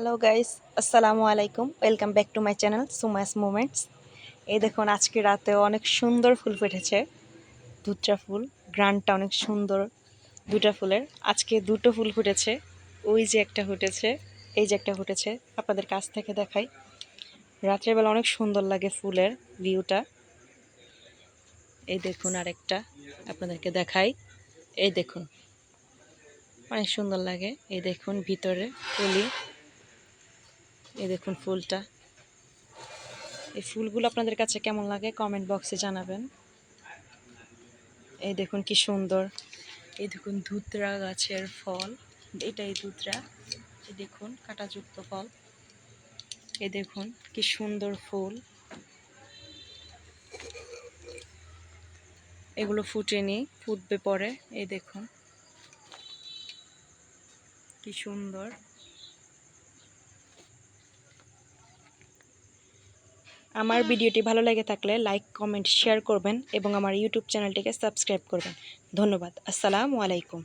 Hello guys আসসালামু আলাইকুম welcome back to my channel Suma's moments এই দেখুন, আজকে রাতে অনেক সুন্দর ফুল ফুটেছে। দুটা ফুল, গ্রানটা অনেক সুন্দর। দুটা ফুলের। আজকে দুটো ফুল ফুটেছে। ওই যে একটা ফুটেছে, এই যে একটা ফুটেছে। আপনাদের কাছ থেকে দেখাই। রাত্রের বেলা অনেক সুন্দর লাগে ফুলের ভিউটা। এই দেখুন আরেকটা, আপনাদেরকে দেখাই। এই দেখুন, অনেক সুন্দর লাগে। এই দেখুন ভিতরে ফুলি এই দেখুন ফুলটা। এই ফুলগুলো আপনাদের কাছে কেমন লাগে কমেন্ট বক্সে জানাবেন। এই দেখুন কি সুন্দর। এই দেখুন ধুতরা গাছের ফল। এটাই ধুতরা। এই দেখুন কাঁটাযুক্ত ফল। এই দেখুন কি সুন্দর ফুল। এগুলো ফুটেনি ফুটবে পরে। এই দেখুন কি সুন্দর। আমার ভিডিওটি ভালো লেগে থাকলে লাইক, কমেন্ট, শেয়ার করবেন এবং আমার ইউটিউব চ্যানেলটিকে সাবস্ক্রাইব করবেন। ধন্যবাদ। আসসালামু আলাইকুম।